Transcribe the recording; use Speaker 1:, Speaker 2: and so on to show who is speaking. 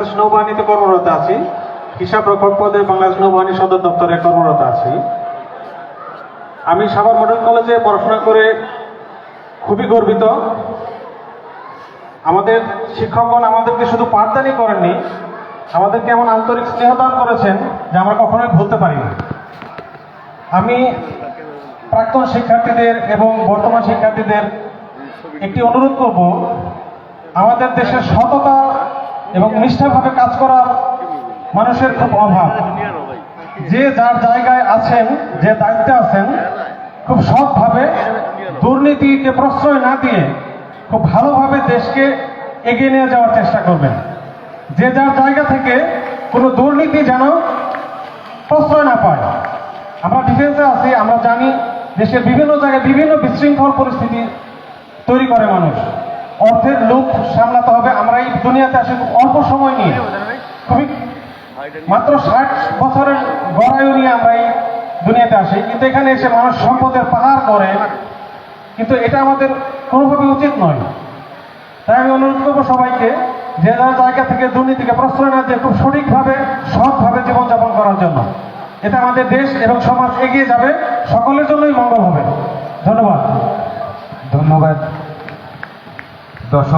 Speaker 1: বাংলাদেশ নৌবাহিনীতে কর্মরত আছি। হিসাব রক্ষক পদে বাংলাদেশ নৌবাহিনী সদর দপ্তরে কর্মরত আছি। আমি সাভার মডেল কলেজে পড়াশোনা করে খুবই গর্বিত। আমাদের শিক্ষকগণ আমাদেরকে শুধু পাঠদানই করেননি, আমাদেরকে এমন আন্তরিক স্নেহদান করেছেন যে আমরা কখনোই ভুলতে পারি না। আমি প্রাক্তন শিক্ষার্থীদের এবং বর্তমান শিক্ষার্থীদের একটি অনুরোধ করব, আমাদের দেশের সততা এবং নিষ্ঠাভাবে কাজ করার মানুষের খুব অভাব। যে যার জায়গায় আছেন, যে দায়িত্বে আছেন, খুব সৎভাবে দুর্নীতিকে প্রশ্রয় না দিয়ে খুব ভালোভাবে দেশকে এগিয়ে নিয়ে যাওয়ার চেষ্টা করবেন। যে যার জায়গা থেকে কোনো দুর্নীতি যেন প্রশ্রয় না পায়। আমরা ডিফেন্সে আছি, আমরা জানি দেশের বিভিন্ন জায়গায় বিভিন্ন বিশৃঙ্খল পরিস্থিতি তৈরি করে মানুষ। অর্থের লোভ সামলাতে হবে। আমরা এই দুনিয়াতে আসি অল্প সময় নিয়ে। খুবই মাত্র ষাট বছরের গড়ায়ু নিয়ে আমরা এই দুনিয়াতে আসি। কিন্তু এখানে এসে মানুষ সম্পদের পাহাড় করে কিন্তু এটা আমাদের কোনোভাবে উচিত নয়। তাই আমি অনুরোধ করব সবাইকে যে যার জায়গা থেকে দুর্নীতিকে প্রশ্রয় না দিয়ে খুব সঠিকভাবে, সৎভাবে জীবনযাপন করার জন্য। এতে আমাদের দেশ এবং সমাজ এগিয়ে যাবে। সকলের জন্যই মঙ্গল হবে। ধন্যবাদ।
Speaker 2: ধন্যবাদ। Rafa